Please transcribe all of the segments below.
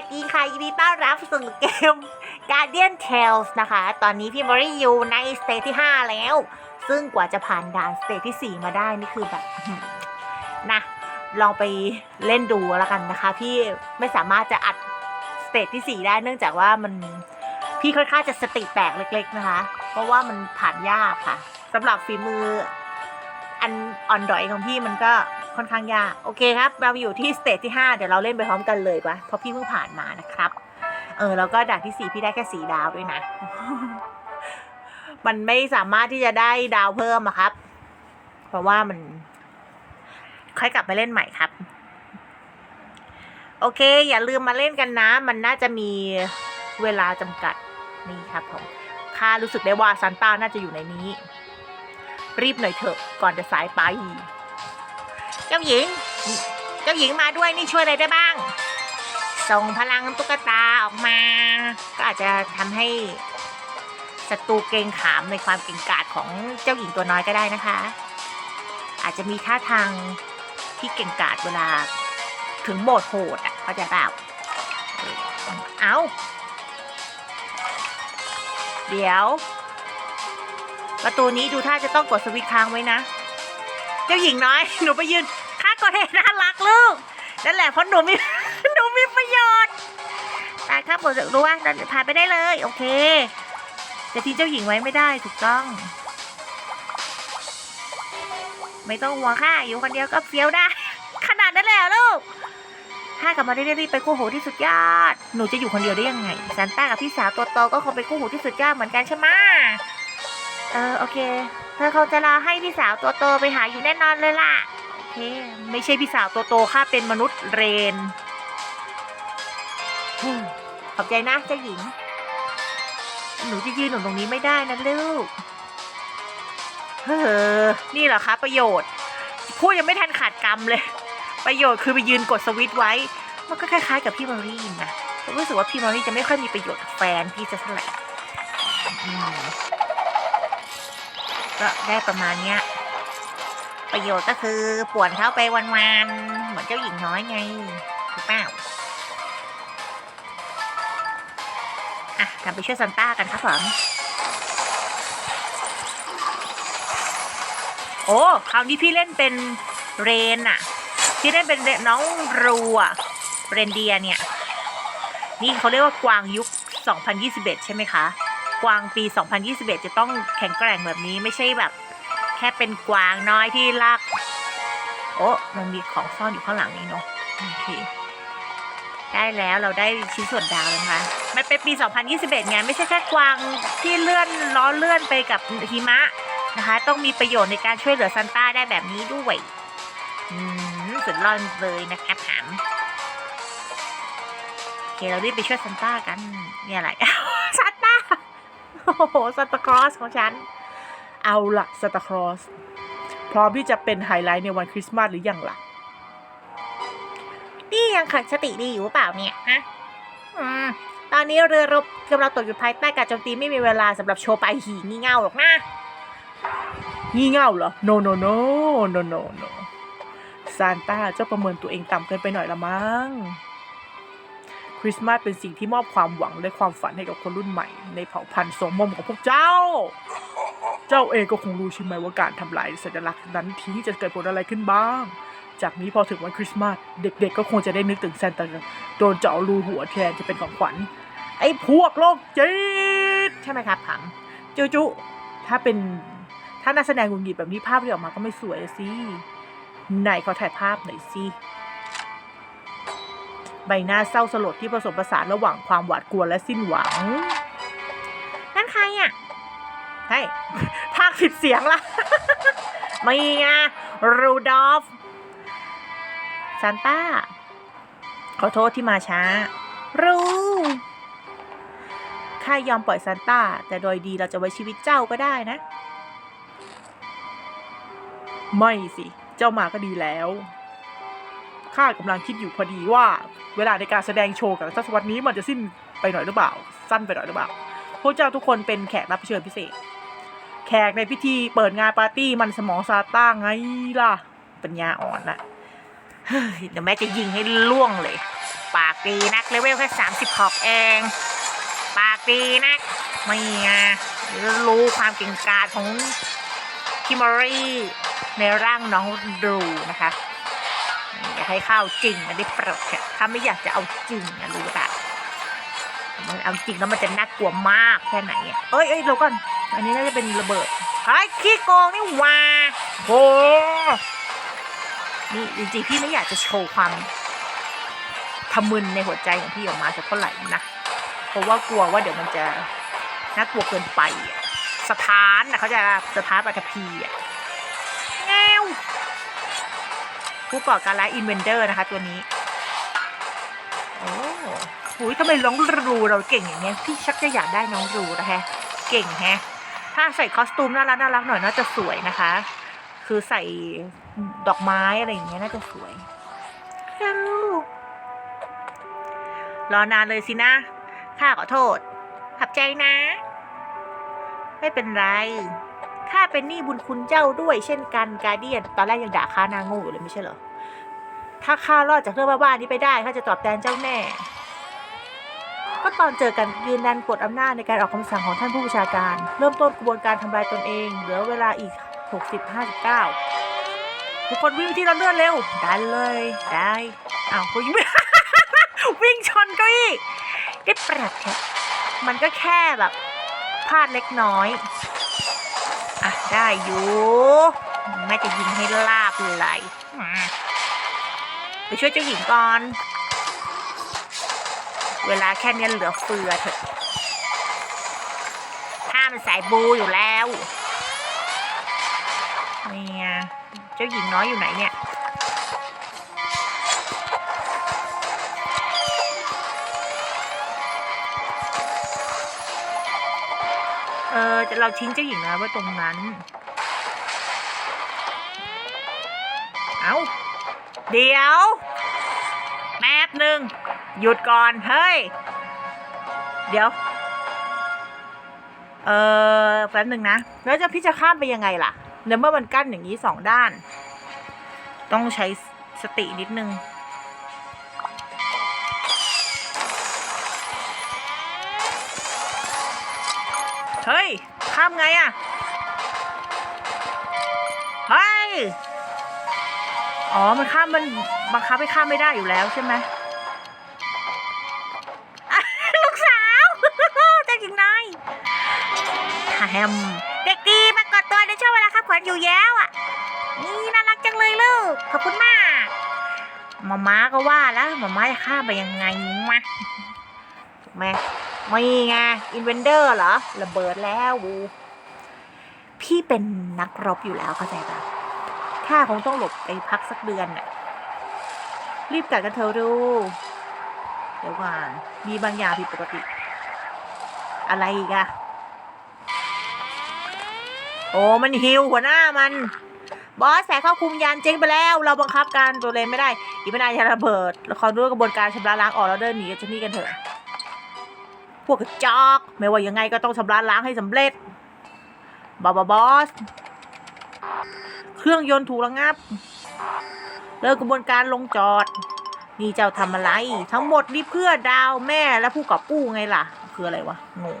วัสดีค่ะ ยินดีต้อนรับสู่เกม Guardian Tales นะคะ ตอนนี้พี่มอรี่อยู่ในสเตจที่ 5 แล้ว ซึ่งกว่าจะผ่านด่านสเตจที่ 4 มาได้นี่คือแบบนะลองไปเล่นดูแล้วกันนะคะ พี่ไม่สามารถจะอัดสเตจที่ 4 ได้เนื่องจากว่ามันพี่ค่อนข้างจะสติแตกเล็ก ๆนะคะ เพราะว่ามันผ่านยากค่ะสำหรับฝีมืออันอ่อนดอยของพี่มันก็ ค่อนข้างยากโอเคครับเราอยู่ที่สเตจที่ 5 เดี๋ยวเราเล่นไปพร้อมกันเลยปะเพราะพี่เพิ่งผ่านมานะครับเออแล้วก็ด่านที่ 4 พี่ได้แค่สีดาวด้วยนะ มันไม่สามารถที่จะได้ดาวเพิ่มอะครับ เพราะว่ามันค่อยกลับมาเล่นใหม่ครับ โอเค อย่าลืมมาเล่นกันนะ มันน่าจะมีเวลาจำกัดนี่ครับผมข้ารู้สึกได้ว่าซานต้าน่าจะอยู่ในนี้ รีบหน่อยเถอะก่อนจะสายไป เจ้าหญิง เจ้าหญิงมาด้วยนี่ช่วยอะไรได้บ้าง ส่งพลังตุ๊กตาออกมา ก็อาจจะทำให้ศัตรูเกรงขามในความเก่งกาจของเจ้าหญิงตัวน้อยก็ได้นะคะ อาจจะมีท่าทางที่เก่งกาจเวลาถึงโหมดโหดอะเขาใจะแบบเอาเดี๋ยว ประตูนี้ดูท่าจะต้องกดสวิตช์ค้างไว้นะ เจ้าหญิงน้อย หนูไปยืน ข้ากดเห็นน่ารักลูกนั่นแหละเพราะหนูมีหนูมีประโยชน์ตายครับผมจะรู้ว่าเราผ่านไปได้เลย โอเคจะทิ้งเจ้าหญิงไว้ไม่ได้ถูกต้อง ไม่ต้องห่วงค่ะอยู่คนเดียวก็เฟี้ยวได้ ขนาดนั้นเลยเหรอลูกถ้ากลับมาได้รีบไปกู้หูที่สุดยอด หนูจะอยู่คนเดียวได้ยังไงซานต้ากับพี่สาวตัวโตก็คงไปกู้หูที่สุดยอดเหมือนกันใช่ไหมเออโอเค เธอคงจะรอให้พี่สาวตัวโตไปหาอยู่แน่นอนเลยล่ะ เคไม่ใช่พี่สาวตัวโตข้าเป็นมนุษย์เรน ขอบใจนะเจ้าหญิง หนูจะยืนหนูตรงนี้ไม่ได้นะลูก เฮ้อ นี่เหรอคะประโยชน์ พูดยังไม่ทันขาดกรรมเลย ประโยชน์คือไปยืนกดสวิตช์ไว้ มันก็คล้ายๆกับพี่มารีนะรู้สึกว่าพี่มารีจะไม่ค่อยมีประโยชน์กับแฟนพี่จะเท่าไหร่ก็ได้ประมาณเนี้ย ประโยชน์ก็คือป่วนเขาไปวันๆเหมือนเจ้าหญิงน้อยไงถูกเปล่าอะกลับไปช่วยซันต้ากันครับผมโอ้คราวนี้พี่เล่นเป็นเรนอะพี่เล่นเป็นน้องรูอะเรนเดียเนี่ย นี่เขาเรียกว่ากวางยุค 2021 ใช่ไหมคะ กวางปี 2021 จะต้องแข็งแกร่งแบบนี้ไม่ใช่แบบ แค่เป็นกวางน้อยที่ลากโอ้มันมีของซ่อนอยู่ข้างหลังนี่เนาะโอเคได้แล้วเราได้ชิ้นส่วนดาวแล้วนะคะ มันเป็นปี 2021ไงไม่ใช่แค่กวางที่เลื่อนล้อเลื่อนไปกับหิมะนะคะ ต้องมีประโยชน์ในการช่วยเหลือซันต้าได้แบบนี้ด้วยอืมสุดยอดเลยนะครับถามโอเคเรารีบไปช่วยซันต้ากันเนี่ยอะไรซันต้าโอ้โหซันตาคลอสของฉัน เอาละซานตาคลอสพร้อมที่จะเป็นไฮไลท์ในวันคริสต์มาสหรือยังล่ะ นี่ยังขัดสติดีอยู่หรือเปล่าเนี่ยฮะอืมตอนนี้เรือรบกำลังตกอยู่ภายใต้การโจมตีไม่มีเวลาสำหรับโชว์ไปลายหีงี่เง่าหรอกนะ งี่เง่าเหรอ no no no no no no ซานต้าเจ้าประเมินตัวเองต่ำเกินไปหน่อยละมั้ง คริสต์มาสเป็นสิ่งที่มอบความหวังและความฝันให้กับคนรุ่นใหม่ ในเผ่าพันธุ์สมมมของพวกเจ้า เจ้าเองก็คงรู้ใช่ไหมว่าการทำลายสัญลักษณ์นั้นทีจะเกิดผลอะไรขึ้นบ้าง จากนี้พอถึงวันคริสต์มาสเด็กๆ ก็คงจะได้นึกถึงซานต้าโดนเจาะรูหัวแทนจะเป็นของขวัญ ไอ้พวกโลกจิตใช่ไหมครับผังจูจุถ้าเป็นถ้านักแสดงหงุดหงิดแบบนี้ภาพที่ออกมาก็ไม่สวยอะสิไหนขอถ่ายภาพหน่อยสิใบหน้าเศร้าสลดที่ผสมผสานระหว่างความหวาดกลัวและสิ้นหวังนั่นใครอะให้ภาค ผิดเสียงละไม่ไงรูดอฟซานต้า ขอโทษที่มาช้า รู้ข้ายอมปล่อยซานต้า แต่โดยดีเราจะไว้ชีวิตเจ้าก็ได้นะ ไม่สิ เจ้ามาก็ดีแล้วข้ากำลังคิดอยู่พอดีว่า เวลาในการแสดงโชว์กับทศวรรษนี้มันจะสิ้นไปหน่อยหรือเปล่า สั้นไปหน่อยหรือเปล่าพวกเจ้าทุกคนเป็นแขกรับเชิญพิเศษ แขกในพิธีเปิดงานปาร์ตี้มันสมองซาต้าไงล่ะ ปัญญาอ่อนละเฮ้ยเดี๋ยวแม่จะยิงให้ล่วงเลย ปากดีนักเลเวลแค่สามสิบขอบเอง ปากดีนักไม่ไงรู้ความเก่งกาจของคิมอรี่ในร่างน้องดูนะคะ อยากให้เข้าจริงนะได้ปรดเถอะถ้าไม่อยากจะเอาจริงนะรู้ปะ มันเอาจริงแล้วมันจะน่ากลัวมากแค่ไหนอะเอ้ยเอ้ยเดี๋ยวก่อน อันนี้น่าจะเป็นระเบิดไอ้ขี้โกงนี่ว่าโหนี่จริงๆพี่ไม่อยากจะโชว์ความทะมึนในหัวใจของพี่ออกมาสักเท่าไหร่นะเพราะว่ากลัวว่าเดี๋ยวมันจะน่ากลัวเกินไปอะสถานนะเขาจะสถานปัตภีอะแงวผู้ก่อการร้ายอินเวนเดอร์นะคะตัวนี้ โหทำไมน้องรูเราเก่งอย่างเงี้ยพี่ชักจะอยากได้น้องรูนะฮะ เก่งแฮะ ถ้าใส่คอสตูมน่ารักน่ารักหน่อยน่าจะสวยนะคะ คือใส่ดอกไม้อะไรอย่างเงี้ยน่าจะสวยฮัลโหลรอนานเลยสินะข้าขอโทษ ขับใจนะ ไม่เป็นไรข้าเป็นหนี้บุญคุณเจ้าด้วยเช่นกันกาเดียน ตอนแรกยังด่าข้านาโง่อยู่เลยไม่ใช่เหรอ ถ้าข้ารอดจากเรื่องบ้าๆนี้ไปได้ข้าจะตอบแทนเจ้าแน่ ก็ตอนเจอกันยืนยันกดอำนาจในการออกคำสั่งของท่านผู้บัญชาการ เริ่มต้นกระบวนการทำลายตนเอง เหลือเวลาอีก 60 59ทุกคนวิ่งที่เราเลื่อนเร็วได้เลย ได้อ้าวยิงไม่วิ่งชนก็อีกได้แปลกแค่มันก็แค่แบบพลาดเล็กน้อย อะ ได้อยู่แม่จะยิงให้ลาบเลยไปช่วยเจ้าหญิงก่อน เวลาแค่นี้เหลือเฟือเถอะข้ามันสายบูอยู่แล้วเนี่ยเจ้าหญิงน้อยอยู่ไหนเนี่ยเออเราทิ้งเจ้าหญิงน้อยไว้ตรงนั้น เอาเดี๋ยวแป๊บหนึ่ง หยุดก่อน เฮ้ย เดี๋ยว เออแป๊บหนึ่งนะ แล้วจะพี่จะข้ามไปยังไงล่ะในเมื่อมันกั้นอย่างนี้สองด้าน ต้องใช้สตินิดนึง เฮ้ย ข้ามไงอะเฮ้ย อ๋อ มันข้ามมันบังคับให้ข้ามไม่ได้อยู่แล้วใช่ไหม ม เด็กดีมากอดตัวในช่วงเวลาขับขวัญอยู่แล้วอะ นี่น่ารักจังเลยลูก ขอบคุณมากมาม้าก็ว่าแล้วมาม้าจะข้าไปยังไงมะถูกไหมไม่ไงอินเวนเดอร์เหรอ ระเบิดแล้ววูพี่เป็นนักรบอยู่แล้วเข้าใจปะข้าคงต้องหลบไปพักสักเดือนน่ะ รีบกลับกันเถอะดู เดี๋ยวก่อนมีบางอย่างผิดปกติ อะไรอีกอะ โอ้มันฮิวหัวหน้ามัน บอสแสเข้าคุมยานเจ๊งไปแล้ว เราบังคับการตัวเลนไม่ได้ อีกไม่นานจะระเบิดแล้วเขาด้วยกระบวนการชำระล้างออกแล้วเดินหนีกันจะนี่กันเถอะ พวกกระจอก ไม่ว่ายังไงก็ต้องชำระล้างให้สำเร็จบอบบอส เครื่องยนต์ถูกระงับ เลิกกระบวนการลงจอด นี่เจ้าทำอะไร ทั้งหมดนี่เพื่อดาวแม่และผู้กอบกู้ไงล่ะ คืออะไรวะงง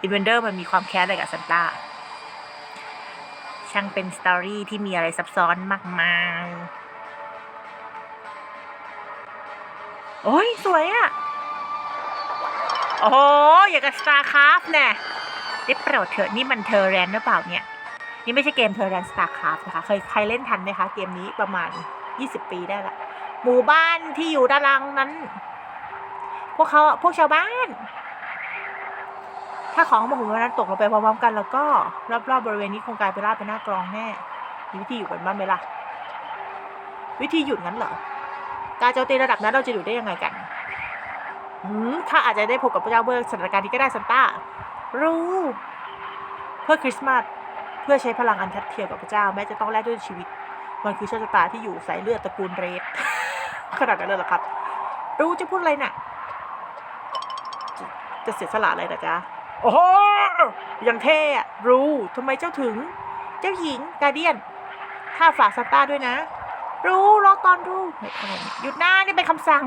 อินเวนเดอร์มันมีความแค้นอะไรกับซันต้า ช่างเป็นสตอรี่ที่มีอะไรซับซ้อนมากมาย โอ้ย สวยอะ่ะ โอ้โหอย่างกับสตาร์คราฟแน่ได้โปรดเถอะนี่มันเทอร์แรนหรือเปล่าเนี่ย นี่ไม่ใช่เกมเทอร์แรนสตาร์คราฟนะคะเคยใครเล่นทันไหมคะ เกมนี้ประมาณ 20 ปีได้ละ หมู่บ้านที่อยู่ด้านล่างนั้น พวกเขาพวกชาวบ้าน ถ้าของหมู่บ้านตกลงไปพร้อมๆกัน แล้วก็รอบๆบริเวณนี้คงกลายเป็นราบเป็นหน้ากรองแน่มีวิธีอยู่กันบ้างไหมล่ะ วิธีหยุดงั้นเหรอการโจมตีระดับนั้นเราจะอยู่ได้ยังไงกันอืมถ้าอาจจะได้พบกับพระเจ้าเมื่อสถานการณ์นี้ก็ได้ซันต้า รู้ เพื่อคริสต์มาสเพื่อใช้พลังอันทัดเทียมกับพระเจ้าแม้จะต้องแลกด้วยชีวิต มันคือโชคชะตาที่อยู่สายเลือดตระกูลเรดขนาดนั้นเลยเหรอครับ รู้จะพูดอะไรน่ะจะจะเสียสละอะไรนะจ๊ะ โอ้โหยังเท่รู้ทำไมเจ้าถึง เจ้าหญิงกาเดียนถ้าฝากซานต้าด้วยนะ รู้รอตอนรู้เฮ้ไข่หยุดหน้านี่เป็นคำสั่ง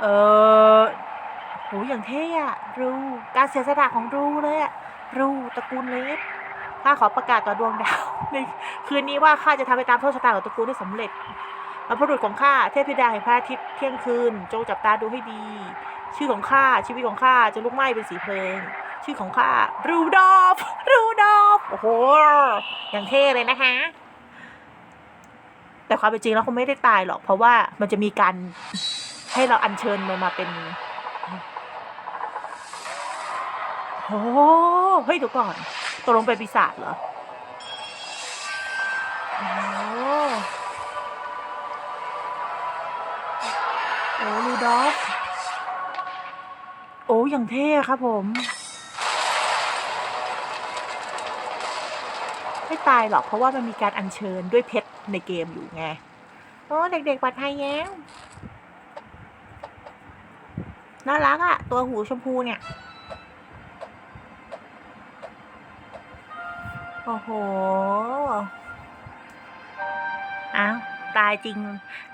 เออโหอย่างเท่อะรูการเสียสละของรูเลยอะรูตระกูลเลสข้าขอประกาศต่อดวงดาวในคืนนี้ว่าข้าจะทำไปตามโชคชะตาของตระกูลให้สำเร็จบรรพบุรุษของข้าเทพธิดาแห่งพระอาทิตย์เที่ยงคืน จงจับตาดูให้ดี ชื่อของข้าชีวิตของข้าจะลุกไหม้เป็นสีเพลิงชื่อของข้ารูดอฟรูดอฟโอ้โหอย่างเท่เลยนะคะ แต่ความเป็นจริงแล้วเขาไม่ได้ตายหรอก เพราะว่ามันจะมีการให้เราอัญเชิญมันมาเป็นโอ้เฮ้ยเดี๋ยวก่อนตกลงเป็นปีศาจเหรอโอ้ อย่างเท่ครับผมไม่ตายหรอกเพราะว่ามันมีการอัญเชิญด้วยเพชรในเกมอยู่ไง โอ้ เด็กๆปลอดภัยแย้วน่ารักอะตัวหูชมพูเนี่ย โอ้โห อ้าว ตายจริง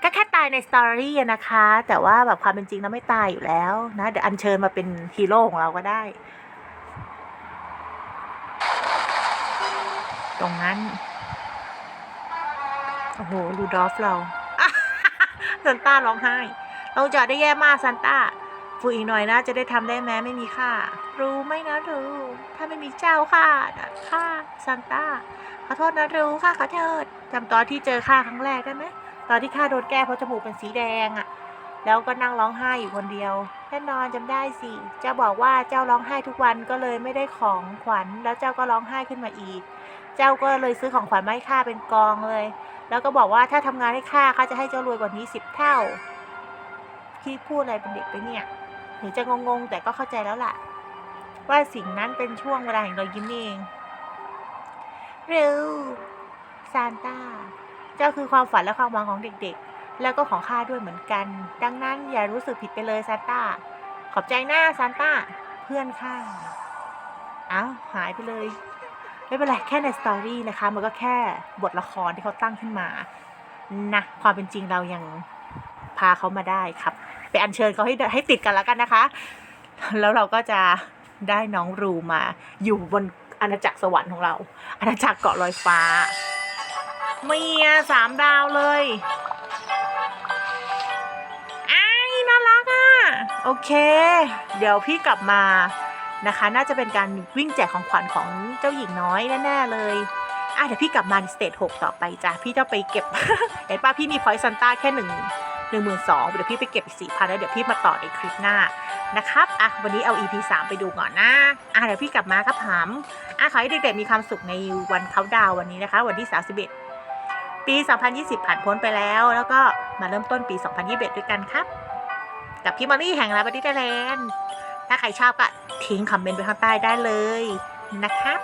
ก็แค่ตายในสตอรี่นะคะ แต่ว่าแบบความเป็นจริงแล้วไม่ตายอยู่แล้วนะเดี๋ยวอัญเชิญมาเป็นฮีโร่ของเราก็ได้ ตรงนั้น โอ้โหลูดอฟเราซันต้าร้องไห้ เราจอดได้แย่มากซันต้า ฝึกอีกหน่อยนะจะได้ทำได้แม้ไม่มีค่า รู้ไหมนะรู้ถ้าไม่มีเจ้าค่านะค่าซันต้าขอโทษนะรู้ค่ะขอโทษจำตอนที่เจอข้าครั้งแรกได้ไหมตอนที่ข้าโดนแก้เพราะจมูกเป็นสีแดงอะแล้วก็นั่งร้องไห้อยู่คนเดียวแน่นอนจำได้สิ เจ้าบอกว่าเจ้าร้องไห้ทุกวันก็เลยไม่ได้ของขวัญ แล้วเจ้าก็ร้องไห้ขึ้นมาอีก เจ้าก็เลยซื้อของขวัญมาให้ข้าเป็นกองเลย แล้วก็บอกว่าถ้าทำงานให้ข้าข้าจะให้เจ้ารวยกว่านี้สิบเท่าพี่พูดอะไรเป็นเด็กไปเนี่ย ถึงจะงงๆ แต่ก็เข้าใจแล้วล่ะ ว่าสิ่งนั้นเป็นช่วงเวลาแห่งรอยยิ้มเอง เร็วซานต้า เจ้าคือความฝันและความหวังของเด็กๆ แล้วก็ของข้าด้วยเหมือนกัน ดังนั้นอย่ารู้สึกผิดไปเลยซานต้า ขอบใจหน้าซานต้า เพื่อนข้าเอ้าหายไปเลย ไม่เป็นไรแค่ในสตอรี่นะคะ มันก็แค่บทละครที่เขาตั้งขึ้นมา นะ ความเป็นจริงเรายังพาเขามาได้ครับ ไปอัญเชิญเขาให้ให้ติดกันแล้วกันนะคะ แล้วเราก็จะได้น้องรูมา อยู่บนอาณาจักรสวรรค์ของเรา อาณาจักรเกาะลอยฟ้า เมียสามดาวเลยไอ้น่ารักอะ โอเค เดี๋ยวพี่กลับมานะคะ น่าจะเป็นการวิ่งแจกของขวัญของเจ้าหญิงน้อยแน่ๆเลยอะเดี๋ยวพี่กลับมาสเตจหกต่อไปจ้ะ พี่จะไปเก็บ เห็นป้าพี่มีพอยต์ซันต้าแค่หนึ่ง หนึ่งหมื่นสองเดี๋ยวพี่ไปเก็บอีกสี่พันแล้วเดี๋ยวพี่มาต่อในคลิปหน้านะครับอะวันนี้เอา EP สามไปดูก่อนนะอะเดี๋ยวพี่กลับมาครับหามอะขอให้เด็กๆมีความสุขในวันเขาดาววันนี้นะคะ วันที่ 31 ปี 2020 ผ่านพ้นไปแล้ว แล้วก็มาเริ่มต้นปี 2021 ด้วยกันครับ กับพี่มอลลี่แห่งลาบาดิเตแลนด์ถ้าใครชอบก็ทิ้งคอมเมนต์ไว้ข้างใต้ได้เลยนะครับ